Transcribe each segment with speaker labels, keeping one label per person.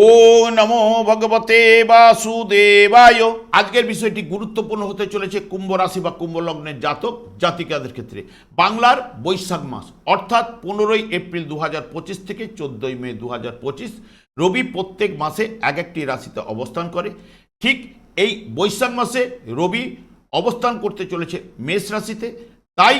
Speaker 1: ও নমো ভগবতে বাসুদেবায়। আজকের বিষয়টি গুরুত্বপূর্ণ হতে চলেছে কুম্ভ রাশি বা কুম্ভ লগ্নের জাতক, জাতিকাদের ক্ষেত্রে। বাংলার বৈশাখ মাস, অর্থাৎ পনেরোই এপ্রিল দু হাজার পঁচিশ থেকে চোদ্দই মে দু হাজার পঁচিশ, রবি প্রত্যেক মাসে এক একটি রাশিতে অবস্থান করে। ঠিক এই বৈশাখ মাসে রবি অবস্থান করতে চলেছে মেষ রাশিতে। তাই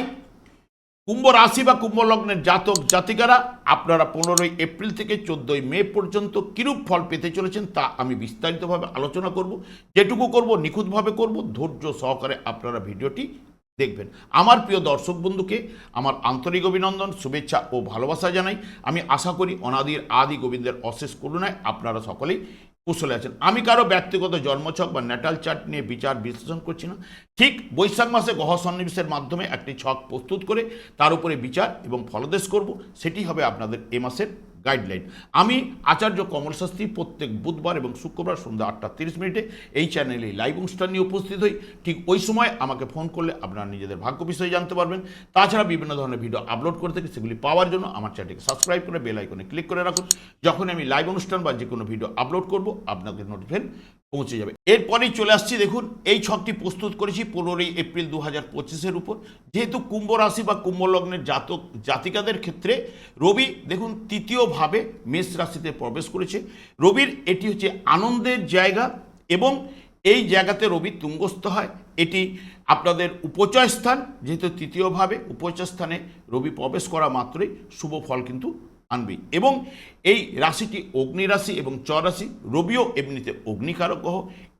Speaker 1: কুম্ভ রাশি বা কুম্ভ লগ্নের জাতক জাতিকারা আপনারা পনেরোই এপ্রিল থেকে চোদ্দই মে পর্যন্ত কিরূপ ফল পেতে চলেছেন তা আমি বিস্তারিতভাবে আলোচনা করব, যেটুকু করব, নিখুঁতভাবে করব, ধৈর্য সহকারে আপনারা ভিডিওটি দেখবেন। আমার প্রিয় দর্শক বন্ধুকে আমার আন্তরিক অভিনন্দন, শুভেচ্ছা ও ভালোবাসা জানাই। আমি আশা করি অনাদির আদি গোবিন্দের অশেষ করুণায় আপনারা সকলেই কুশলে আছেন। আমি কারও ব্যক্তিগত জন্মছক বা ন্যাটাল চার্ট নিয়ে বিচার বিশ্লেষণ করছি না। ঠিক বৈশাখ মাসে গহ সন্নিবেশের মাধ্যমে একটি ছক প্রস্তুত করে তার উপরে বিচার এবং ফলদেশ করব। সেটি হবে আপনাদের এ মাসের গাইডলাইন আমি আচার্য কমল শাস্ত্রী প্রত্যেক বুধবার এবং শুক্রবার সন্ধ্যা আটটা তিরিশ মিনিটে এই চ্যানেলে লাইভ অনুষ্ঠান নিয়ে উপস্থিত হই। ঠিক ওই সময় আমাকে ফোন করলে আপনারা নিজেদের ভাগ্য বিষয়ে জানতে পারবেন। তাছাড়া বিভিন্ন ধরনের ভিডিও আপলোড করে থাকি, সেগুলি পাওয়ার জন্য আমার চ্যানেলকে সাবস্ক্রাইব করে বেল আইকনে ক্লিক করে রাখুন। যখন আমি লাইভ অনুষ্ঠান বা যে কোনো ভিডিও আপলোড করব, আপনাদের নোটিফিকেশন পৌঁছে যাবে। এরপরেই চলে আসছি, দেখুন, এই ছকটি প্রস্তুত করেছি পনেরোই এপ্রিল দু হাজার পঁচিশের উপর। যেহেতু কুম্ভ রাশি বা কুম্ভ লগ্নের জাতক, জাতিকাদের ক্ষেত্রে রবি, দেখুন তৃতীয়ভাবে মেষ রাশিতে প্রবেশ করেছে। রবির এটি হচ্ছে আনন্দের জায়গা এবং এই জায়গাতে রবি তুঙ্গস্থ হয়। এটি আপনাদের উপচয় স্থান, যেহেতু তৃতীয়ভাবে উপচয় স্থানে রবি প্রবেশ করা মাত্রই শুভ ফল কিন্তু আনবে। এবং এই রাশিটি অগ্নি রাশি এবং চ রাশি, রবিও এমনিতে অগ্নিকারক গ্রহ।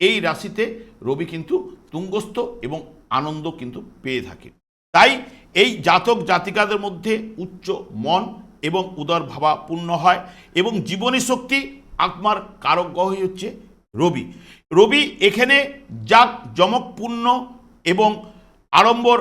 Speaker 1: এই রাশিতে রবি কিন্তু তুঙ্গস্থ এবং আনন্দ কিন্তু পেয়ে থাকে। তাই এই জাতক জাতিকাদের মধ্যে উচ্চ মন এবং উদর ভাবাপূর্ণ হয় এবং জীবনী শক্তি আত্মার কারক গ্রহই হচ্ছে রবি। রবি এখানে যাক জমকপূর্ণ এবং আড়ম্বর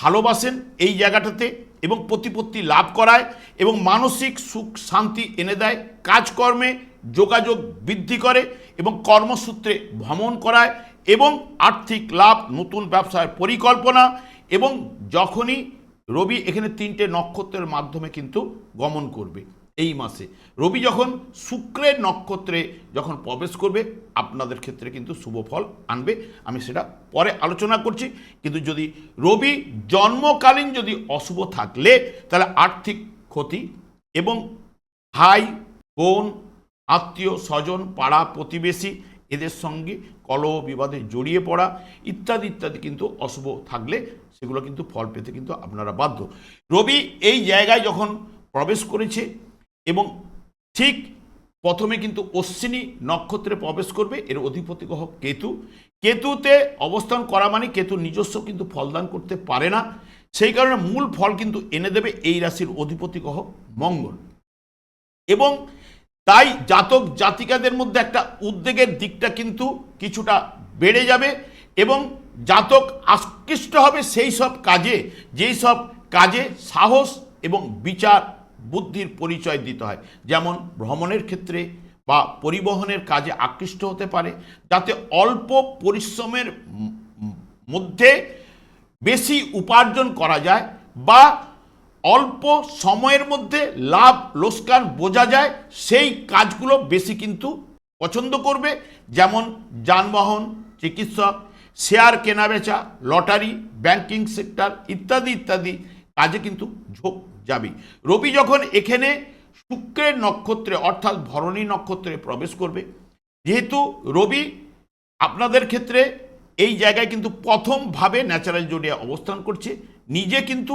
Speaker 1: ভালোবাসেন এই জায়গাটাতে এবং প্রতিপত্তি লাভ করায় এবং মানসিক সুখ, শান্তি এনে দেয়, কাজকর্মে যোগাযোগ বৃদ্ধি করে এবং কর্মসূত্রে ভ্রমণ করায় এবং আর্থিক লাভ, নতুন ব্যবসার পরিকল্পনা এবং যখনই রবি এখানে তিনটে নক্ষত্রের মাধ্যমে কিন্তু গমন করবে এই মাসে। রবি যখন শুক্রের নক্ষত্রে যখন প্রবেশ করবে, আপনাদের ক্ষেত্রে কিন্তু শুভ ফল আনবে। আমি সেটা পরে আলোচনা করছি। কিন্তু যদি রবি জন্মকালীন যদি অশুভ থাকলে, তাহলে আর্থিক ক্ষতি এবং ভাই, বোন, আত্মীয়, স্বজন, পাড়া, প্রতিবেশী এদের সঙ্গে কলহ বিবাদে জড়িয়ে পড়া ইত্যাদি ইত্যাদি কিন্তু অশুভ থাকলে সেগুলো কিন্তু ফল পেতে কিন্তু আপনারা বাধ্য। রবি এই জায়গায় যখন প্রবেশ করেছে এবং ঠিক প্রথমে কিন্তু অশ্বিনী নক্ষত্রে প্রবেশ করবে, এর অধিপতি গ্রহ কেতু। কেতুতে অবস্থান করা মানে কেতু নিজস্ব কিন্তু ফলদান করতে পারে না। সেই কারণে মূল ফল কিন্তু এনে দেবে এই রাশির অধিপতি গ্রহ মঙ্গল। এবং তাই জাতক জাতিকাদের মধ্যে একটা উদ্বেগের দিকটা কিন্তু কিছুটা বেড়ে যাবে। এবং জাতক আকৃষ্ট হবে সেই সব কাজে, যেই সব কাজে সাহস এবং বিচার বুদ্ধির পরিচয় দিতে হয়। যেমন ভ্রমণের ক্ষেত্রে বা পরিবহনের কাজে আকৃষ্ট হতে পারে, যাতে অল্প পরিশ্রমের মধ্যে বেশি উপার্জন করা যায় বা অল্প সময়ের মধ্যে লাভ লোসকান বোঝা যায়, সেই কাজগুলো বেশি কিন্তু পছন্দ করবে। যেমন যানবাহন, চিকিৎসক শেয়ার কেনাবেচা লটারি ব্যাংকিং সেক্টর ইত্যাদি ইত্যাদি কাজে কিন্তু ঝোঁক যাবে রবি যখন এখানে শুক্রের নক্ষত্রে অর্থাৎ ভরণী নক্ষত্রে প্রবেশ করবে, যেহেতু রবি আপনাদের ক্ষেত্রে এই জায়গায় কিন্তু প্রথমভাবে ন্যাচারাল জোডিয়া অবস্থান করছে, নিজে কিন্তু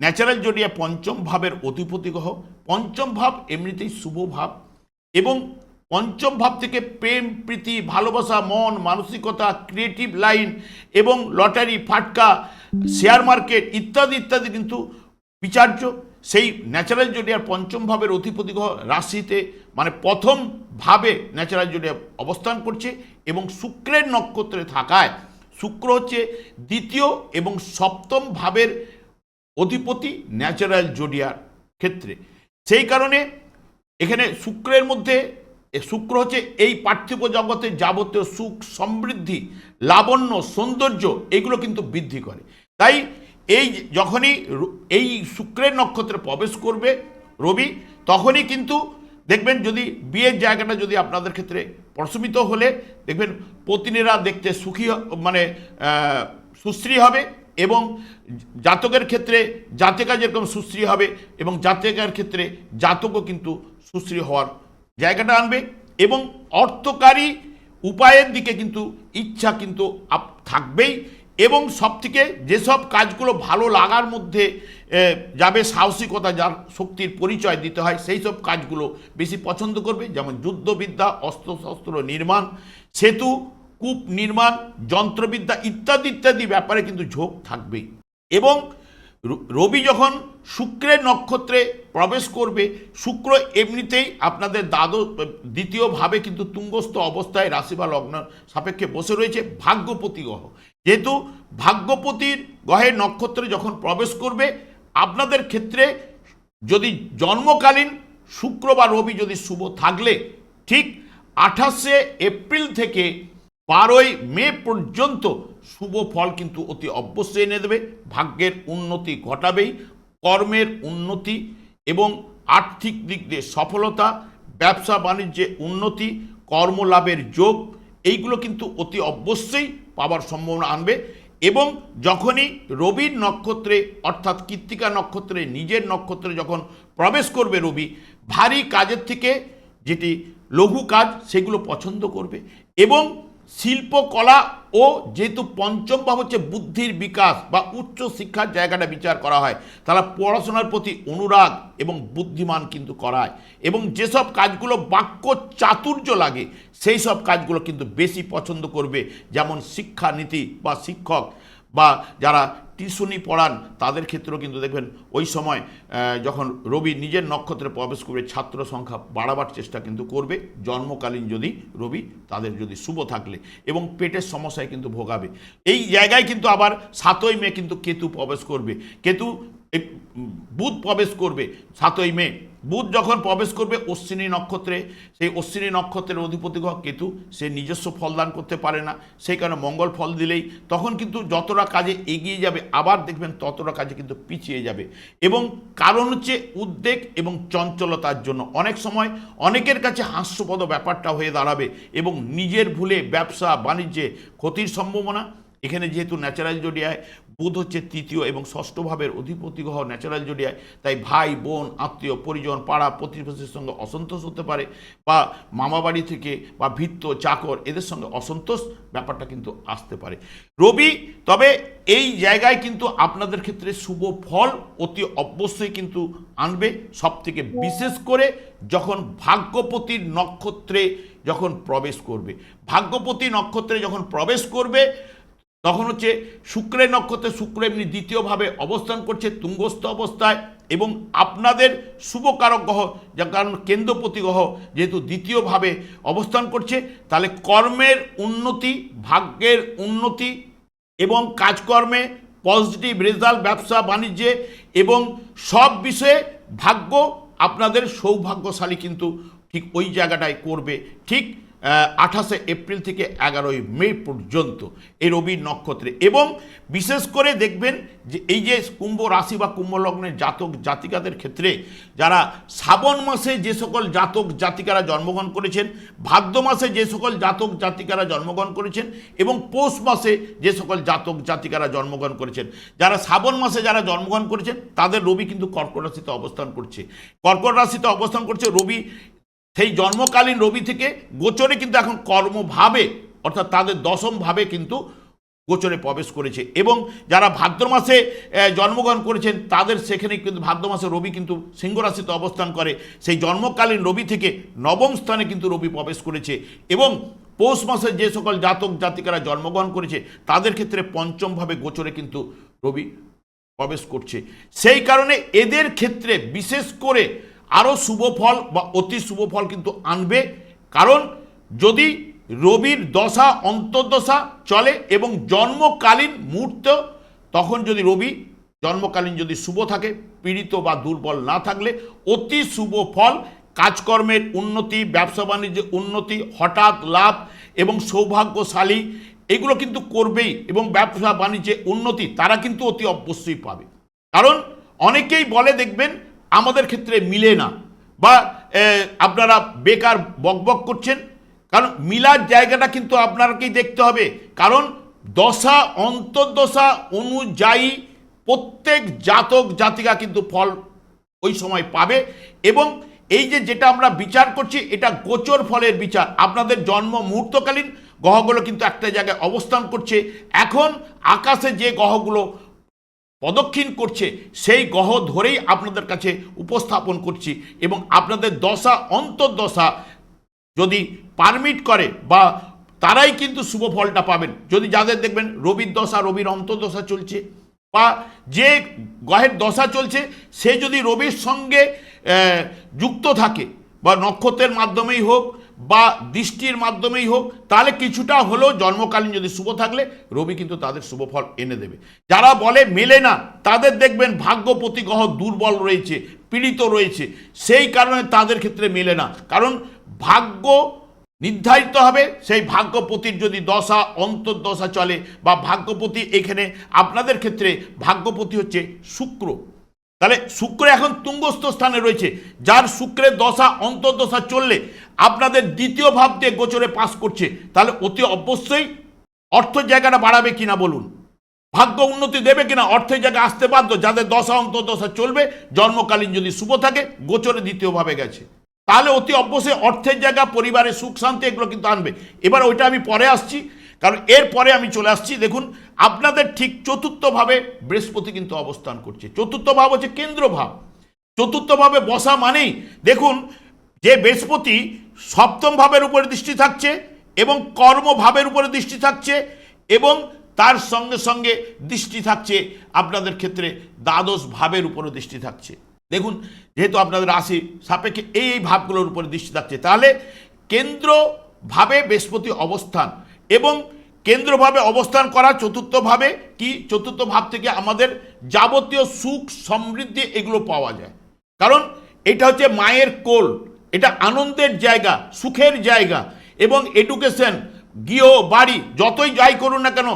Speaker 1: ন্যাচারাল জোডিয়া পঞ্চম ভাবের অধিপতি গ্রহ, পঞ্চম ভাব এমনিতেই শুভ ভাব এবং পঞ্চম ভাব থেকে প্রেম, প্রীতি, ভালোবাসা, মন, মানসিকতা ক্রিয়েটিভ লাইন এবং লটারি ফাটকা শেয়ার মার্কেট ইত্যাদি ইত্যাদি কিন্তু বিচার্য। সেই ন্যাচারাল জোডিয়ার পঞ্চম ভাবের অধিপতি রাশিতে মানে প্রথম ভাবে ন্যাচারাল জোডিয়া অবস্থান করছে এবং শুক্রের নক্ষত্রে থাকায় শুক্র হচ্ছে দ্বিতীয় এবং সপ্তম ভাবের অধিপতি ন্যাচারাল জোডিয়ার ক্ষেত্রে। সেই কারণে এখানে শুক্রের মধ্যে এ শুক্র হচ্ছে এই পার্থিব জগতের যাবতীয় সুখ, সমৃদ্ধি, লাবণ্য, সৌন্দর্য, এগুলো কিন্তু বৃদ্ধি করে। তাই এই যখনই এই শুক্রের নক্ষত্রে প্রবেশ করবে রবি, তখনই কিন্তু দেখবেন যদি বিয়ের জায়গাটা যদি আপনাদের ক্ষেত্রে প্রশমিত হলে, দেখবেন পত্নীরা দেখতে সুখী মানে সুশ্রী হবে এবং জাতকের ক্ষেত্রে জাতিকা যেরকম সুশ্রী হবে এবং জাতিকার ক্ষেত্রে জাতকও কিন্তু সুশ্রী হওয়ার জায়গাটা আনবে এবং অর্থকারী উপায়ের দিকে কিন্তু ইচ্ছা কিন্তু থাকবেই এবং সব থেকে যেসব কাজগুলো ভালো লাগার মধ্যে যাবে সাহসিকতা, যার শক্তির পরিচয় দিতে হয় সেই সব কাজগুলো বেশি পছন্দ করবে। যেমন যুদ্ধবিদ্যা, অস্ত্রশস্ত্র নির্মাণ, সেতু, কূপ নির্মাণ, যন্ত্রবিদ্যা ইত্যাদি ইত্যাদি ব্যাপারে কিন্তু ঝোঁক থাকবেই। এবং রবি যখন শুক্রের নক্ষত্রে প্রবেশ করবে, শুক্র এমনিতেই আপনাদের দ্বাদশ দ্বিতীয়ভাবে কিন্তু তুঙ্গস্থ অবস্থায় রাশি বা লগ্ন সাপেক্ষে বসে রয়েছে ভাগ্যপতি গ্রহ। যেহেতু ভাগ্যপতির গ্রহের নক্ষত্রে যখন প্রবেশ করবে, আপনাদের ক্ষেত্রে যদি জন্মকালীন শুক্র বা রবি যদি শুভ থাকলে, ঠিক আঠাশে এপ্রিল থেকে বারোই মে পর্যন্ত শুভ ফল কিন্তু অতি অবশ্যই এনে দেবে। ভাগ্যের উন্নতি ঘটাবেই, কর্মের উন্নতি এবং আর্থিক দিক দিয়ে সফলতা, ব্যবসা বাণিজ্যে উন্নতি, কর্মলাভের যোগ, এইগুলো কিন্তু অতি অবশ্যই পাওয়ার সম্ভাবনা আনবে এবং যখনই রবির নক্ষত্রে অর্থাৎ কৃত্তিকা নক্ষত্রে, নিজের নক্ষত্রে যখন প্রবেশ করবে রবি, ভারী কাজের থেকে যেটি লঘু কাজ, সেগুলো পছন্দ করবে এবং শিল্পকলা ও যেহেতু পঞ্চম ভাব হচ্ছে বুদ্ধির বিকাশ বা উচ্চ শিক্ষার জায়গাটা বিচার করা হয়, তারা পড়াশোনার প্রতি অনুরাগ এবং বুদ্ধিমান কিন্তু করায়। এবং যেসব কাজগুলো বাক্য চাতুর্য লাগে, সেই সব কাজগুলো কিন্তু বেশি পছন্দ করবে, যেমন শিক্ষানীতি বা শিক্ষক। বা যারা টিউশনি পড়ান, তাদের ক্ষেত্রেও কিন্তু দেখবেন ওই সময় যখন রবি নিজের নক্ষত্রে প্রবেশ করবে, ছাত্র সংখ্যা বাড়াবার চেষ্টা কিন্তু করবে। জন্মকালীন যদি রবি, তাদের যদি শুভ থাকলে এবং পেটের সমস্যায় কিন্তু ভোগাবে। এই জায়গায় কিন্তু আবার সাতই মে কিন্তু কেতু প্রবেশ করবে। কেতু এই বুধ প্রবেশ করবে সাতই মে। বুধ যখন প্রবেশ করবে অশ্বিনী নক্ষত্রে, সেই অশ্বিনী নক্ষত্রের অধিপতি গ্রহ কেতু, সে নিজস্ব ফলদান করতে পারে না, সেই কারণে মঙ্গল ফল দিলেই তখন কিন্তু যতটা কাজে এগিয়ে যাবে, আবার দেখবেন ততটা কাজে কিন্তু পিছিয়ে যাবে। এবং কারণ হচ্ছে উদ্বেগ এবং চঞ্চলতার জন্য। অনেক সময় অনেকের কাছে হাস্যপদ ব্যাপারটা হয়ে দাঁড়াবে এবং নিজের ভুলে ব্যবসা, বাণিজ্যে ক্ষতির সম্ভাবনা। এখানে যেহেতু ন্যাচারাল জডিয়ায় বুধ হচ্ছে তৃতীয় এবং ষষ্ঠ ভাবের অধিপতি গ্রহ ন্যাচারাল জডিয়ায় তাই ভাই, বোন, আত্মীয়, পরিজন, পাড়া প্রতিবেশীর সঙ্গে অসন্তোষ হতে পারে বা মামাবাড়ি থেকে বা ভিত্ত, চাকর, এদের সঙ্গে অসন্তোষ ব্যাপারটা কিন্তু আসতে পারে। রবি, তবে এই জায়গায় কিন্তু আপনাদের ক্ষেত্রে শুভ ফল অতি অবশ্যই কিন্তু আনবে। সব থেকে বিশেষ করে যখন ভাগ্যপতির নক্ষত্রে যখন প্রবেশ করবে। ভাগ্যপতি নক্ষত্রে যখন প্রবেশ করবে তখন হচ্ছে শুক্রের নক্ষত্রে শুক্র এমনি দ্বিতীয়ভাবে অবস্থান করছে, তুঙ্গস্থ অবস্থায় এবং আপনাদের শুভকারক গ্রহ, যার কারণ কেন্দ্রপতি গ্রহ যেহেতু দ্বিতীয়ভাবে অবস্থান করছে, তাহলে কর্মের উন্নতি, ভাগ্যের উন্নতি এবং কাজকর্মে পজিটিভ রেজাল্ট ব্যবসা, বাণিজ্যে এবং সব বিষয়ে ভাগ্য আপনাদের সৌভাগ্যশালী কিন্তু ঠিক ওই জায়গাটায় করবে। ঠিক আঠাশে এপ্রিল থেকে এগারোই মে পর্যন্ত এই রবি নক্ষত্রে। এবং বিশেষ করে দেখবেন যে এই যে কুম্ভ রাশি বা কুম্ভ লগ্নের জাতক জাতিকাদের ক্ষেত্রে, যারা শ্রাবণ মাসে যে সকল জাতক জাতিকারা জন্মগ্রহণ করেছেন, ভাদ্র মাসে যে সকল জাতক জাতিকারা জন্মগ্রহণ করেছেন এবং পৌষ মাসে যে সকল জাতক জাতিকারা জন্মগ্রহণ করেছেন, যারা শ্রাবণ মাসে যারা জন্মগ্রহণ করেছেন, তাদের রবি কিন্তু কর্কট রাশিতে অবস্থান করছে। কর্কট রাশিতে অবস্থান করছে রবি সেই জন্মকালীন রবি থেকে গোচরে কিন্তু এখন কর্মভাবে, অর্থাৎ তাদের দশম ভাবে কিন্তু গোচরে প্রবেশ করেছে। এবং যারা ভাদ্র মাসে জন্মগ্রহণ করেছেন, তাদের সেখানে কিন্তু ভাদ্র মাসে রবি কিন্তু সিংহ রাশিতে অবস্থান করে। সেই জন্মকালীন রবি থেকে নবম স্থানে কিন্তু রবি প্রবেশ করেছে। এবং পৌষ মাসে যে সকল জাতক জাতিকারা জন্মগ্রহণ করেছে, তাদের ক্ষেত্রে পঞ্চমভাবে গোচরে কিন্তু রবি প্রবেশ করছে। সেই কারণে এদের ক্ষেত্রে বিশেষ করে আরও শুভ ফল বা অতি শুভ ফল কিন্তু আনবে। কারণ যদি রবির দশা অন্তর্দশা চলে এবং জন্মকালীন মুহূর্ত, তখন যদি রবি জন্মকালীন যদি শুভ থাকে, পীড়িত বা দুর্বল না থাকলে অতি শুভ ফল, কাজকর্মের উন্নতি, ব্যবসা বাণিজ্যের উন্নতি, হঠাৎ লাভ এবং সৌভাগ্যশালী, এগুলো কিন্তু করবেই এবং ব্যবসা বাণিজ্যে উন্নতি তারা কিন্তু অতি অবশ্যই পাবে। কারণ অনেকেই বলে দেখবেন আমাদের ক্ষেত্রে মিলে না। বা আপনারা বেকার বকবক করছেন, কারণ মিলার জায়গাটা কিন্তু আপনাকেই দেখতে হবে। কারণ দশা, অন্তর্দশা অনুযায়ী প্রত্যেক জাতক জাতিকা কিন্তু ফল ওই সময় পাবে এবং এই যে যেটা আমরা বিচার করছি, এটা গোচর ফলের বিচার। আপনাদের জন্ম মুহূর্তকালীন গ্রহগুলো কিন্তু একটা জায়গায় অবস্থান করছে। এখন আকাশে যে গ্রহগুলো প্রদক্ষিণ করছে, সেই গ্রহ ধরেই আপনাদের কাছে উপস্থাপন করছি এবং আপনাদের দশা, অন্তর্দশা যদি পারমিট করে বা তারাই কিন্তু শুভ ফলটা পাবেন। যদি যাদের দেখবেন রবির দশা, রবির অন্তর্দশা চলছে বা যে গ্রহের দশা চলছে, সে যদি রবির সঙ্গে যুক্ত থাকে বা নক্ষত্রের মাধ্যমেই হোক বা দৃষ্টির মাধ্যমেই হোক, তাহলে কিছুটা হলেও জন্মকালীন যদি শুভ থাকলে, রবি কিন্তু তাদের শুভ ফল এনে দেবে। যারা বলে মেলে না, তাদের দেখবেন ভাগ্যপতি গ্রহ দুর্বল রয়েছে, পীড়িত রয়েছে। সেই কারণে তাদের ক্ষেত্রে মেলে না। কারণ ভাগ্য নির্ধারিত হবে, সেই ভাগ্যপতির যদি দশা, অন্তর্দশা চলে বা ভাগ্যপতি এখানে আপনাদের ক্ষেত্রে ভাগ্যপতি হচ্ছে শুক্র। তাহলে শুক্র এখন তুঙ্গস্থ স্থানে রয়েছে, যার শুক্রের দশা, অন্তর্দশা চললে আপনাদের দ্বিতীয় ভাব দিয়ে গোচরে পাস করছে। তাহলে অতি অবশ্যই অর্থ জায়গাটা বাড়াবে কিনা বলুন। ভাগ্য উন্নতি দেবে কিনা অর্থের জায়গা আসতে বাধ্য, যাদের দশা, অন্তর্দশা চলবে, জন্মকালীন যদি শুভ থাকে, গোচরে দ্বিতীয়ভাবে গেছে। তাহলে অতি অবশ্যই অর্থের জায়গা, পরিবারের সুখ, শান্তি এগুলো কিন্তু আনবে। এবার ওইটা আমি পরে আসছি, কারণ এর পরে আমি চলে আসছি। দেখুন আপনাদের ঠিক চতুর্থভাবে বৃহস্পতি কিন্তু অবস্থান করছে। চতুর্থ ভাব হচ্ছে কেন্দ্র ভাব চতুর্থভাবে বসা মানেই, দেখুন, যে বৃহস্পতি সপ্তম ভাবের উপরে দৃষ্টি থাকছে এবং কর্মভাবের উপরে দৃষ্টি থাকছে এবং তার সঙ্গে সঙ্গে দৃষ্টি থাকছে আপনাদের ক্ষেত্রে দ্বাদশ ভাবের উপরে দৃষ্টি থাকছে। দেখুন, যেহেতু আপনাদের রাশি সাপেক্ষে এই এই ভাবগুলোর উপরে দৃষ্টি থাকছে, তাহলে কেন্দ্রভাবে বৃহস্পতি অবস্থান এবং কেন্দ্রভাবে অবস্থান করা, চতুর্থভাবে কি চতুর্থ ভাব থেকে আমাদের যাবতীয় সুখ, সমৃদ্ধি এগুলো পাওয়া যায়। কারণ এটা হচ্ছে মায়ের কোল, এটা আনন্দের জায়গা, সুখের জায়গা এবং এডুকেশন গৃহ, বাড়ি, যতই যাই করুন না কেন,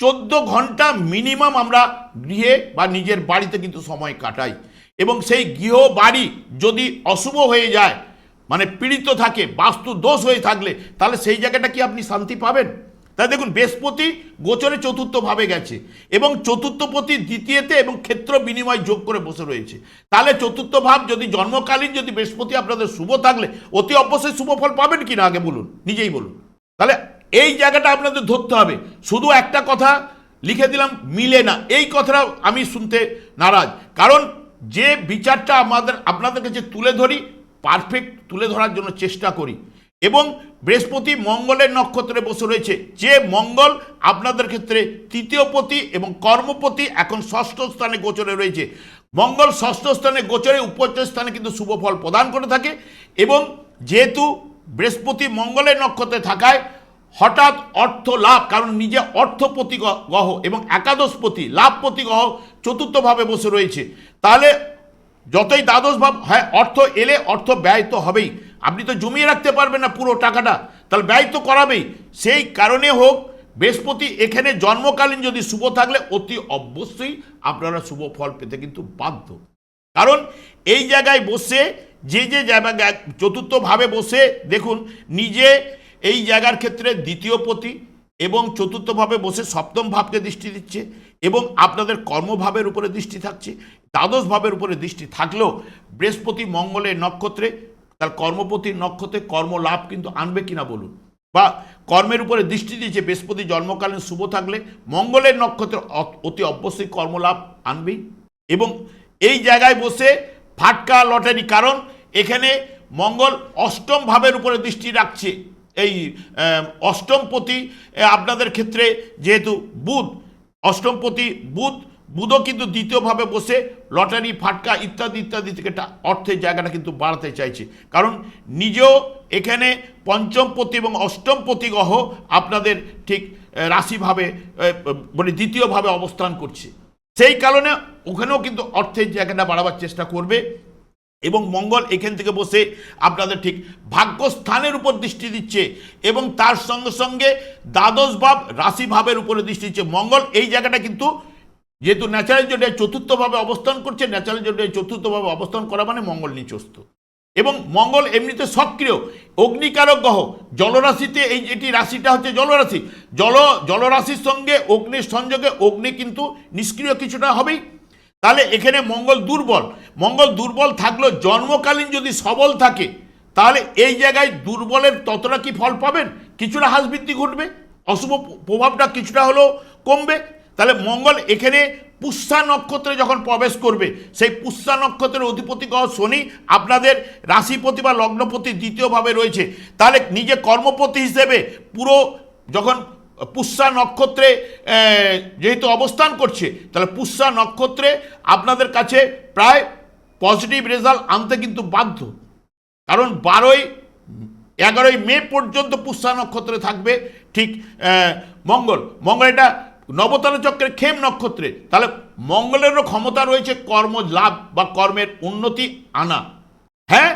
Speaker 1: চোদ্দ ঘণ্টা মিনিমাম আমরা গৃহে বা নিজের বাড়িতে কিন্তু সময় কাটাই এবং সেই গৃহ, বাড়ি যদি অশুভ হয়ে যায় মানে পীড়িত থাকে বাস্তু দোষ হয়ে থাকলে, তাহলে সেই জায়গাটা কি আপনি শান্তি পাবেন? তাই দেখুন, বৃহস্পতি গোচরে চতুর্থভাবে গেছে এবং চতুর্থপতি দ্বিতীয়তে এবং ক্ষেত্র বিনিময় যোগ করে বসে রয়েছে। তাহলে চতুর্থ ভাব যদি জন্মকালীন, যদি বৃহস্পতি আপনাদের শুভ থাকলে, অতি অবশ্যই শুভ ফল পাবেন কি না আগে বলুন, নিজেই বলুন। তাহলে এই জায়গাটা আপনাদের ধরতে হবে। শুধু একটা কথা লিখে দিলাম, মিলে না। এই কথাটা আমি শুনতে নারাজ। কারণ যে বিচারটা আমাদের, আপনাদের কাছে তুলে ধরি পারফেক্ট তুলে ধরার জন্য চেষ্টা করি। এবং বৃহস্পতি মঙ্গলের নক্ষত্রে বসে রয়েছে। যে মঙ্গল আপনাদের ক্ষেত্রে তৃতীয় পতি এবং কর্মপতি এখন ষষ্ঠ স্থানে গোচরে রয়েছে। মঙ্গল ষষ্ঠ স্থানে গোচরে উপচ স্থানে কিন্তু শুভ ফল প্রদান করে থাকে এবং যেহেতু বৃহস্পতি মঙ্গলের নক্ষত্রে থাকায় হঠাৎ অর্থ লাভ, কারণ নিজে অর্থপতি গ্রহ এবং একাদশপতি লাভপতি গ্রহ চতুর্থভাবে বসে রয়েছে। তাহলে যতই দ্বাদশ ভাব হ্যাঁ অর্থ এলে অর্থ ব্যয় তো হবেই। আপনি তো জমিয়ে রাখতে পারবেন না পুরো টাকাটা। তাহলে ব্যয় তো করাবেই। সেই কারণে হোক, বৃহস্পতি এখানে জন্মকালীন যদি শুভ থাকলে, অতি অবশ্যই আপনারা শুভ ফল পেতে কিন্তু বাধ্য। কারণ এই জায়গায় বসে, যে যে জায়গায় চতুর্থভাবে বসে, দেখুন, নিজে এই জায়গার ক্ষেত্রে দ্বিতীয় পতি এবং চতুর্থভাবে বসে সপ্তম ভাবকে দৃষ্টি দিচ্ছে। এবং আপনাদের কর্মভাবের উপরে দৃষ্টি থাকছে দ্বাদশ ভাবের উপরে দৃষ্টি থাকলেও বৃহস্পতি মঙ্গলের নক্ষত্রে তার কর্মপতির নক্ষত্রে কর্মলাভ কিন্তু আনবে কিনা বলুন? বা কর্মের উপরে দৃষ্টি দিয়েছে বৃহস্পতি জন্মকালীন শুভ থাকলে, মঙ্গলের নক্ষত্রে অতি অবশ্যই কর্মলাভ আনবেই। এবং এই জায়গায় বসে ফাটকা লটারি, কারণ এখানে মঙ্গল অষ্টম ভাবের উপরে দৃষ্টি রাখছে। এই অষ্টমপতি আপনাদের ক্ষেত্রে যেহেতু বুধ অষ্টমপতি বুধ, বুধও কিন্তু দ্বিতীয়ভাবে বসে লটারি, ফাটকা ইত্যাদি ইত্যাদি থেকে অর্থের জায়গাটা কিন্তু বাড়াতে চাইছে। কারণ নিজেও এখানে পঞ্চমপতি এবং অষ্টমপতি গ্রহ আপনাদের ঠিক রাশিভাবে মানে দ্বিতীয়ভাবে অবস্থান করছে। সেই কারণে ওখানেও কিন্তু অর্থের জায়গাটা বাড়াবার চেষ্টা করবে। এবং মঙ্গল এখান থেকে বসে আপনাদের ঠিক ভাগ্যস্থানের উপর দৃষ্টি দিচ্ছে এবং তার সঙ্গে সঙ্গে দ্বাদশ ভাব, রাশি ভাবের উপরে দৃষ্টি দিচ্ছে। মঙ্গল এই জায়গাটা কিন্তু যেহেতু ন্যাচারাল জোটে চতুর্থভাবে অবস্থান করছে ন্যাচারাল জোটে চতুর্থভাবে অবস্থান করা মানে মঙ্গল নিচস্ত এবং মঙ্গল এমনিতে সক্রিয়, অগ্নিকারক গ্রহ, জলরাশিতে এই এটি রাশিটা হচ্ছে জলরাশি। জল, জলরাশির সঙ্গে অগ্নির সংযোগে অগ্নি কিন্তু নিষ্ক্রিয় কিছুটা হবেই। তাহলে এখানে মঙ্গল দুর্বল। মঙ্গল দুর্বল থাকলেও জন্মকালীন যদি সবল থাকে, তাহলে এই জায়গায় দুর্বলের ততটা কি ফল পাবেন? কিছুটা হ্রাসবৃদ্ধি ঘটবে, অশুভ প্রভাবটা কিছুটা হলেও কমবে। তাহলে মঙ্গল এখানে পুষ্যা নক্ষত্রে যখন প্রবেশ করবে, সেই পুষ্যা নক্ষত্রের অধিপতি গ্রহ শনি আপনাদের রাশিপতি বা লগ্নপতি দ্বিতীয়ভাবে রয়েছে। তাহলে নিজে কর্মপতি হিসেবে পুরো যখন পুষ্যা নক্ষত্রে যেহেতু অবস্থান করছে, তাহলে পুষ্যা নক্ষত্রে আপনাদের কাছে প্রায় পজিটিভ রেজাল্ট আনতে কিন্তু বাধ্য। কারণ বারোই, এগারোই মে পর্যন্ত পুষ্যা নক্ষত্রে থাকবে, ঠিক মঙ্গল। মঙ্গল এটা নবতারা চক্রের খেম নক্ষত্রে। তাহলে মঙ্গলেরও ক্ষমতা রয়েছে কর্ম লাভ বা কর্মের উন্নতি আনা। হ্যাঁ?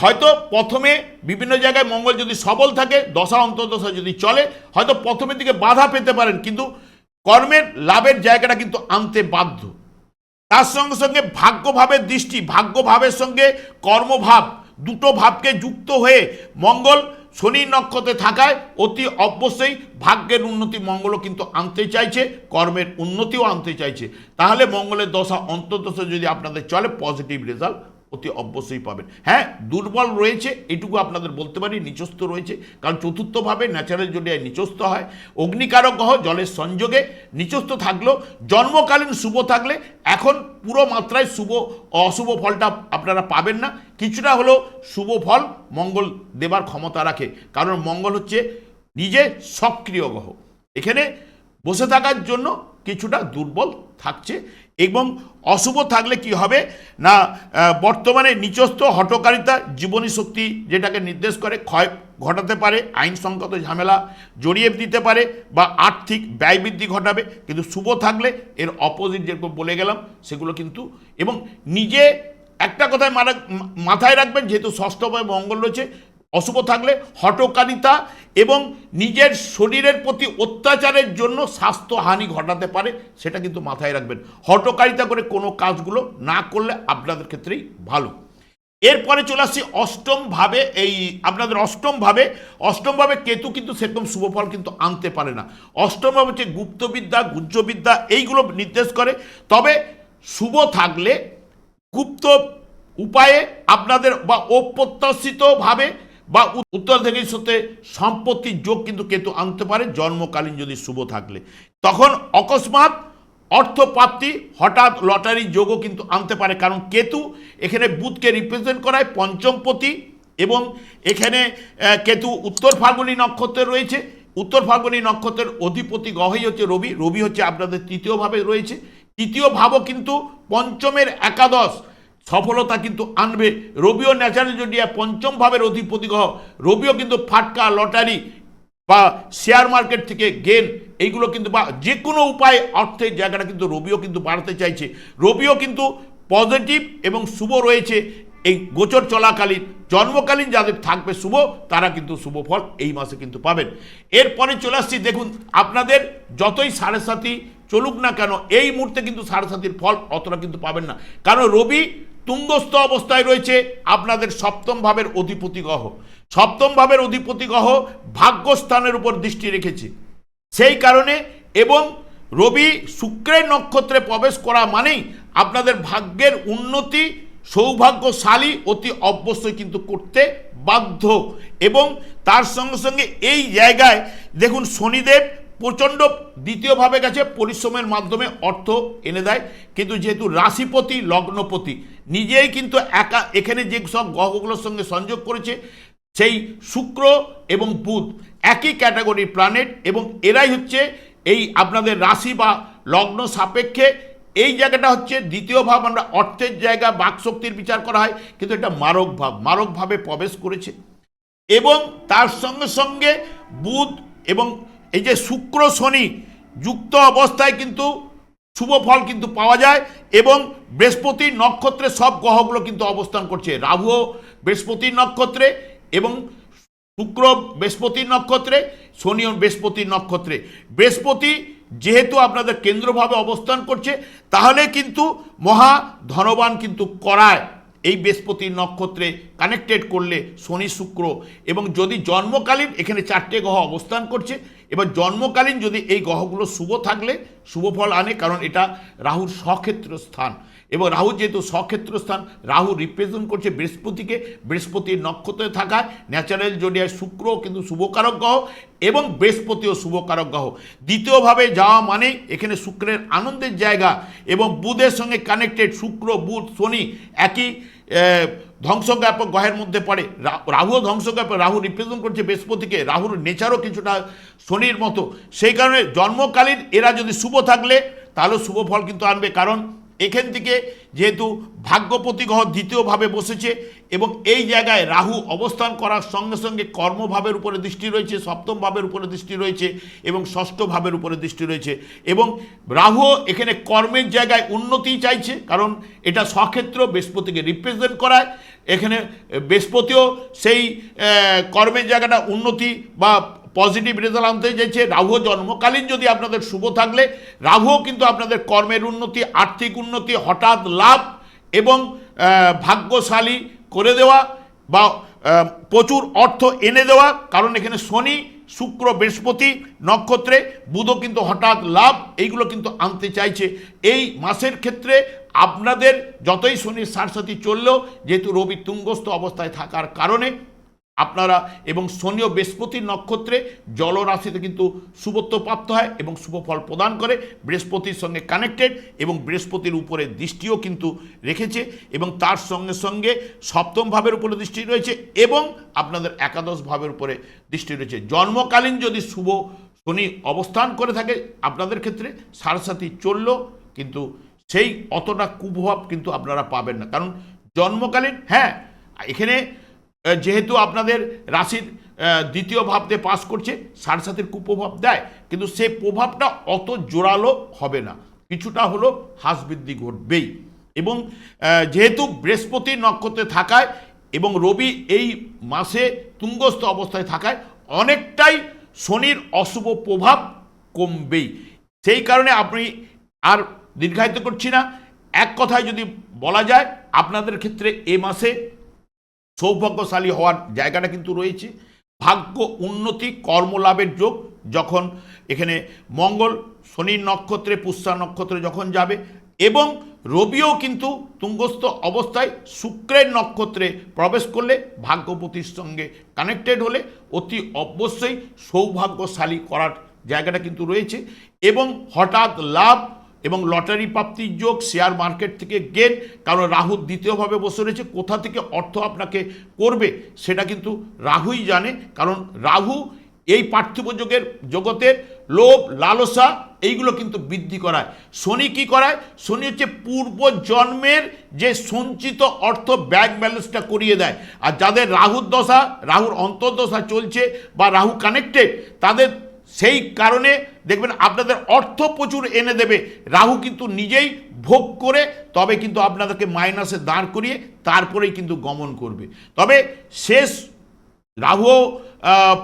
Speaker 1: হয়তো প্রথমে বিভিন্ন জায়গায় মঙ্গল যদি সবল থাকে, দশা অন্তর্দশা যদি চলে, হয়তো প্রথমের দিকে বাধা পেতে পারেন, কিন্তু কর্মের লাভের জায়গাটা কিন্তু আনতে বাধ্য। তার সঙ্গে সঙ্গে ভাগ্যভাবের দৃষ্টি, ভাগ্যভাবের সঙ্গে কর্মভাব, দুটো ভাবকে যুক্ত হয়ে মঙ্গল শনি নক্ষত্রে থাকায় অতি অবশ্যই ভাগ্যের উন্নতি মঙ্গলও কিন্তু আনতে চাইছে, কর্মের উন্নতিও আনতে চাইছে। তাহলে মঙ্গলের দশা অন্তর্দশা যদি আপনাদের চলে পজিটিভ রেজাল্ট অতি অবশ্যই পাবেন। হ্যাঁ দুর্বল রয়েছে, এটুকু আপনাদের বলতে পারি, নিচস্থ রয়েছে, কারণ চতুর্থভাবে ন্যাচারাল জডিয়ায় নিচস্থ হয়। অগ্নিকারক গ্রহ, জলের সংযোগে নিচস্থ থাকলেও জন্মকালীন শুভ থাকলে এখন পুরো মাত্রায় শুভ, অশুভ ফলটা আপনারা পাবেন না। কিছুটা হলেও শুভ ফল মঙ্গল দেবার ক্ষমতা রাখে, কারণ মঙ্গল হচ্ছে নিজে সক্রিয় গ্রহ। এখানে বসে থাকার জন্য কিছুটা দুর্বল থাকছে। এবং অশুভ থাকলে কি হবে? না বর্তমানে নিচস্থ হটকারিতা জীবনী শক্তি যেটাকে নির্দেশ করে ক্ষয় ঘটাতে পারে আইন সংগত ঝামেলা জড়িয়ে দিতে পারে বা আর্থিক ব্যয় বৃদ্ধি ঘটাবে। কিন্তু শুভ থাকলে এর অপোজিট যেরকম বলে গেলাম, সেগুলো কিন্তু এবং নিজে একটা কথায় মারা- মাথায় রাখবেন, যেহেতু ষষ্ঠভাবে মঙ্গল রয়েছে অশুভ থাকলে হটকারিতা এবং নিজের শরীরের প্রতি অত্যাচারের জন্য স্বাস্থ্যহানি ঘটাতে পারে, সেটা কিন্তু মাথায় রাখবেন। হটকারিতা করে কোনো কাজগুলো না করলে আপনাদের ক্ষেত্রেই ভালো। এরপরে চলে আসছি অষ্টমভাবে এই আপনাদের অষ্টমভাবে অষ্টমভাবে অষ্টম ভাবে কেতু কিন্তু সেরকম শুভফল কিন্তু আনতে পারে না। অষ্টমভাবে হচ্ছে গুপ্তবিদ্যা গুজ্জবিদ্যা এইগুলো নির্দেশ করে। তবে শুভ থাকলে গুপ্ত উপায়ে আপনাদের বা অপ্রত্যাশিতভাবে বা উত্তর থেকে সাথে সম্পত্তির যোগ কিন্তু কেতু আনতে পারে, জন্মকালীন যদি শুভ থাকলে। তখন অকস্মাৎ অর্থপ্রাপ্তি হঠাৎ লটারি যোগও কিন্তু আনতে পারে, কারণ কেতু এখানে বুধকে রিপ্রেজেন্ট করায় পঞ্চমপতি এবং এখানে কেতু উত্তর ফাল্গুনী নক্ষত্রে রয়েছে। উত্তর ফাল্গুনী নক্ষত্রের অধিপতি গ্রহই হচ্ছে রবি রবি হচ্ছে আপনাদের তৃতীয়ভাবে রয়েছে। তৃতীয় ভাবও কিন্তু পঞ্চমের একাদশ। সফলতা কিন্তু আনবে। রবিও ন্যাচারাল জডিয়া পঞ্চম ভাবের অধিপতি গ্রহ রবিও কিন্তু ফাটকা লটারি বা শেয়ার মার্কেট থেকে গেন এইগুলো কিন্তু বা যে কোনো উপায়ে অর্থের জায়গাটা কিন্তু রবিও কিন্তু বাড়াতে চাইছে। রবিও কিন্তু পজিটিভ এবং শুভ রয়েছে। এই গোচর চলাকালীন, জন্মকালীন যাদের থাকবে শুভ, তারা কিন্তু শুভ ফল এই মাসে কিন্তু পাবেন। এরপরে চলে আসছি, দেখুন, আপনাদের যতই সাড়ে সাথী চলুক না কেন, এই মুহূর্তে কিন্তু সাড়ে সাথীর ফল অতটা কিন্তু পাবেন না। কারণ রবি তুঙ্গস্থ অবস্থায় রয়েছে আপনাদের সপ্তম ভাবের অধিপতি গ্রহ। সপ্তম ভাবের অধিপতি গ্রহ ভাগ্যস্থানের উপর দৃষ্টি রেখেছে। সেই কারণে এবং রবি শুক্রের নক্ষত্রে প্রবেশ করা মানেই আপনাদের ভাগ্যের উন্নতি, সৌভাগ্যশালী অতি অবশ্যই কিন্তু করতে বাধ্য। এবং তার সঙ্গে সঙ্গে এই জায়গায় দেখুন শনিদেব প্রচণ্ড দ্বিতীয়ভাবে গেছে, পরিশ্রমের মাধ্যমে অর্থ এনে দেয়। কিন্তু যেহেতু রাশিপতি, লগ্নপতি, নিজেই কিন্তু একা এখানে যে সব গ্রহগুলোর সঙ্গে সংযোগ করেছে, সেই শুক্র এবং বুধ একই ক্যাটাগরির প্ল্যানেট এবং এরাই হচ্ছে এই আপনাদের রাশি বা লগ্ন সাপেক্ষে। এই জায়গাটা হচ্ছে দ্বিতীয় ভাব, আমরা অর্থের জায়গা, বাকশক্তির বিচার করা হয়, কিন্তু এটা মারক ভাব, মারক ভাবে প্রবেশ করেছে। এবং তার সঙ্গে সঙ্গে বুধ এবং এই যে শুক্র শনি যুক্ত অবস্থায় কিন্তু শুভ ফল কিন্তু পাওয়া যায় এবং বৃহস্পতি নক্ষত্রে সব গ্রহগুলো কিন্তু অবস্থান করছে। রাহুও বৃহস্পতির নক্ষত্রে এবং শুক্র বৃহস্পতির নক্ষত্রে, শনি ও বৃহস্পতির নক্ষত্রে। বৃহস্পতি যেহেতু আপনাদের কেন্দ্রভাবে অবস্থান করছে, তাহলে কিন্তু মহা ধনবান কিন্তু করায় এই বৃহস্পতির নক্ষত্রে কানেক্টেড করলে শনি, শুক্র এবং যদি জন্মকালীন এখানে চারটে গ্রহ অবস্থান করছে এবার জন্মকালীন যদি এই গ্রহগুলো শুভ থাকলে, শুভ ফল আনে, কারণ এটা রাহুর স্বক্ষেত্র স্থান এবং রাহু যেহেতু স্বক্ষেত্র স্থান রাহু রিপ্রেজেন্ট করছে বৃহস্পতিকে, বৃহস্পতির নক্ষত্রে থাকায় ন্যাচারাল জোডিয়ায় শুক্র কিন্তু শুভকারক গ্রহ এবং বৃহস্পতিও শুভকারক গ্রহ। দ্বিতীয়ভাবে যাওয়া মানে এখানে শুক্রের আনন্দের জায়গা এবং বুধের সঙ্গে কানেক্টেড শুক্র, বুধ, শনি একই ধ্বংসজ্ঞাপক গ্রহের মধ্যে পড়ে। রাহুও ধ্বংসজ্ঞাপক, রাহু রিপ্রেজেন্ট করছে বৃহস্পতিকে। রাহুর নেচারও কিছুটা শনির মতো। সেই কারণে জন্মকালীন এরা যদি শুভ থাকলে, তাহলে শুভ ফল কিন্তু আনবে। কারণ এখান থেকে যেহেতু ভাগ্যপতি গ্রহ দ্বিতীয়ভাবে বসেছে এবং এই জায়গায় রাহু অবস্থান করার সঙ্গে সঙ্গে কর্মভাবের উপরে দৃষ্টি রয়েছে সপ্তম ভাবের উপরে দৃষ্টি রয়েছে এবং ষষ্ঠ ভাবের উপরে দৃষ্টি রয়েছে এবং রাহু এখানে কর্মের জায়গায় উন্নতি চাইছে কারণ এটা স্বক্ষেত্র বৃহস্পতিকে রিপ্রেজেন্ট করায়। এখানে বৃহস্পতিও সেই কর্মের জায়গাটা উন্নতি বা পজিটিভ রেজাল্ট আনতে চাইছে। রাহু জন্মকালীন যদি আপনাদের শুভ থাকলে, রাহুও কিন্তু আপনাদের কর্মের উন্নতি, আর্থিক উন্নতি, হঠাৎ লাভ এবং ভাগ্যশালী করে দেওয়া বা প্রচুর অর্থ এনে দেওয়া। কারণ এখানে শনি, শুক্র, বৃহস্পতি নক্ষত্রে বুধও কিন্তু হঠাৎ লাভ, এইগুলো কিন্তু আনতে চাইছে। এই মাসের ক্ষেত্রে আপনাদের যতই শনির সারসাথী চললেও, যেহেতু রবি তুঙ্গস্থ অবস্থায় থাকার কারণে আপনারা এবং শনি ও বৃহস্পতির নক্ষত্রে জলরাশিতে কিন্তু শুভত্ব প্রাপ্ত হয় এবং শুভ ফল প্রদান করে, বৃহস্পতির সঙ্গে কানেক্টেড এবং বৃহস্পতির উপরে দৃষ্টিও কিন্তু রেখেছে এবং তার সঙ্গে সঙ্গে সপ্তম ভাবের উপরে দৃষ্টি রয়েছে এবং আপনাদের একাদশ ভাবের উপরে দৃষ্টি রয়েছে। জন্মকালীন যদি শুভ শনি অবস্থান করে থাকে আপনাদের ক্ষেত্রে সারসাথী চললেও কিন্তু সেই অতটা কুপ্রভাব কিন্তু আপনারা পাবেন না। কারণ জন্মকালীন হ্যাঁ এখানে যেহেতু আপনাদের রাশির দ্বিতীয় ভাবতে পাস করছে, সাড়ে সাতের কুপ্রভাব দেয়, কিন্তু সে প্রভাবটা অত জোরালো হবে না। কিছুটা হলো হ্রাস বৃদ্ধি ঘটবেই। এবং যেহেতু বৃহস্পতি নক্ষত্রে থাকায় এবং রবি এই মাসে তুঙ্গস্থ অবস্থায় থাকায়, অনেকটাই শনির অশুভ প্রভাব কমবেই। সেই কারণে আপনি আর দীর্ঘায়িত করছি না। এক কথায় যদি বলা যায়, আপনাদের ক্ষেত্রে এ মাসে সৌভাগ্যশালী হওয়ার জায়গাটা কিন্তু রয়েছে। ভাগ্য উন্নতি, কর্মলাভের যোগ যখন এখানে মঙ্গল, শনির নক্ষত্রে, পুষ্যা নক্ষত্রে যখন যাবে এবং রবিও কিন্তু তুঙ্গস্থ অবস্থায় শুক্রের নক্ষত্রে প্রবেশ করলে ভাগ্যপতির সঙ্গে কানেক্টেড হলে অতি অবশ্যই সৌভাগ্যশালী করার জায়গাটা কিন্তু রয়েছে এবং হঠাৎ লাভ এবং লটারি প্রাপ্তির যোগ শেয়ার মার্কেট থেকে গেন কারণ রাহু দ্বিতীয়ভাবে বসে রয়েছে, কোথা থেকে অর্থ আপনাকে করবে সেটা কিন্তু রাহুই জানে, কারণ রাহু এই পার্থিব যোগের, জগতের লোভ, লালসা, এইগুলো কিন্তু বৃদ্ধি করায়। শনি কি করায়? শনি হচ্ছে পূর্ব জন্মের যে সঞ্চিত অর্থ ব্যাংক ব্যালেন্সটা করিয়ে দেয়। আর যাদের রাহুর দশা, রাহুর অন্তর্দশা চলছে বা রাহু কানেক্টেড তাদের সেই কারণে দেখবেন আপনাদের অর্থ প্রচুর এনে দেবে। রাহু কিন্তু নিজেই ভোগ করে, তবে কিন্তু আপনাদেরকে মাইনাসে দাঁড় করিয়ে তারপরেই কিন্তু গমন করবে। তবে শেষ রাহুও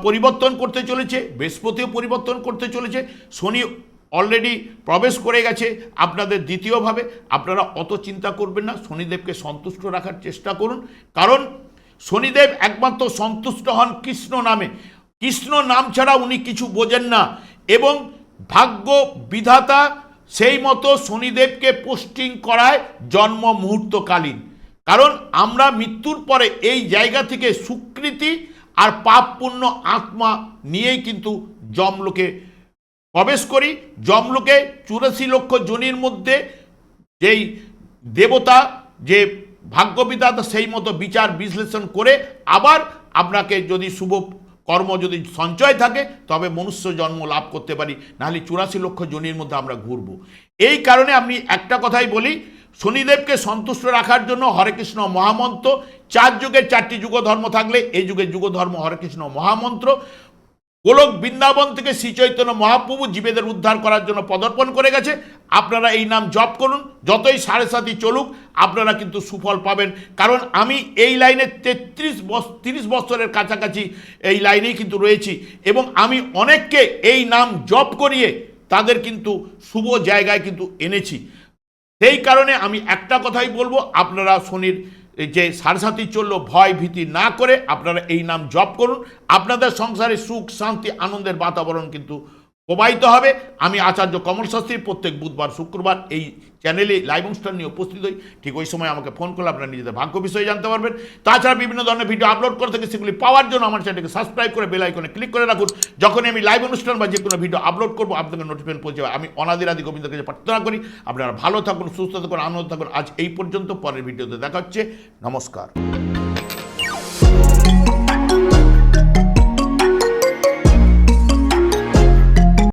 Speaker 1: পরিবর্তন করতে চলেছে, বৃহস্পতিও পরিবর্তন করতে চলেছে। শনি অলরেডি প্রবেশ করে গেছে আপনাদের দ্বিতীয়ভাবে। আপনারা অত চিন্তা করবেন না, শনিদেবকে সন্তুষ্ট রাখার চেষ্টা করুন। কারণ শনিদেব একমাত্র সন্তুষ্ট হন কৃষ্ণ নামে। কৃষ্ণ নাম ছাড়া উনি কিছু বোঝেন না। এবং ভাগ্য বিধাতা সেই মতো শনিদেবকে পোস্টিং করায় জন্ম মুহূর্তকালীন। কারণ আমরা মৃত্যুর পরে এই জায়গা থেকে সুকৃতি আর পাপ পুণ্য আত্মা নিয়েই কিন্তু জমলোকে প্রবেশ করি। জমলোকে চুরাশি লক্ষ জনির মধ্যে যেই দেবতা, যে ভাগ্যবিধাতা সেই মতো বিচার বিশ্লেষণ করে আবার আপনাকে যদি শুভ কর্ম যদি সঞ্চয় থাকে, তবে মনুষ্য জন্ম লাভ করতে পারি। নাহলে চুরাশি লক্ষ জনির মধ্যে আমরা ঘুরব। এই কারণে আমি একটা কথাই বলি, শনিদেবকে সন্তুষ্ট রাখার জন্য হরে কৃষ্ণ মহামন্ত্র, চার যুগের চারটি যুগ ধর্ম থাকলে এই যুগের যুগ ধর্ম হরে কৃষ্ণ মহামন্ত্র, গোলক বৃন্দাবন থেকে শ্রীচৈতন্য মহাপ্রভু জীবেদের উদ্ধার করার জন্য পদর্পণ করে গেছে আপনারা এই নাম জপ করুন, যতই সাড়ে সাতই চলুক, আপনারা কিন্তু সুফল পাবেন। কারণ আমি এই লাইনে তেত্রিশ বস তিরিশ বছরের কাছাকাছি এই লাইনেই কিন্তু রয়েছি এবং আমি অনেককে এই নাম জপ করিয়ে তাদের কিন্তু শুভ জায়গায় কিন্তু এনেছি। সেই কারণে আমি একটা কথাই বলব, আপনারা শনির যে সারসাথী চলল, ভয় ভীতি না করে আপনারা এই নাম জপ করুন। আপনাদের সংসারে সুখ, শান্তি, আনন্দের বাতাবরণ কিন্তু প্রবাহিত হবে। আমি আচার্য কমল শাস্ত্রী, প্রত্যেক বুধবার, শুক্রবার এই চ্যানেলে লাইভ অনুষ্ঠান নিয়ে উপস্থিত হই। ঠিক ওই সময় আমাকে ফোন করলে আপনারা নিজেদের ভাগ্য বিষয়ে জানতে পারবেন। তাছাড়া বিভিন্ন ধরনের ভিডিও আপলোড করে থেকে, সেগুলি পাওয়ার জন্য আমার চ্যানেলকে সাবস্ক্রাইব করে বেল আইকনে ক্লিক করে রাখুন। যখনই আমি লাইভ অনুষ্ঠান বা যে কোনো ভিডিও আপলোড করব, আপনাদের নোটিফিকেশন পৌঁছে আমি অনাদির আদি গোবিন্দের কাছে প্রার্থনা করি, আপনারা ভালো থাকুন, সুস্থ থাকুন, আনন্দ থাকুন। আজ এই পর্যন্ত, পরের ভিডিওতে দেখা হচ্ছে। নমস্কার।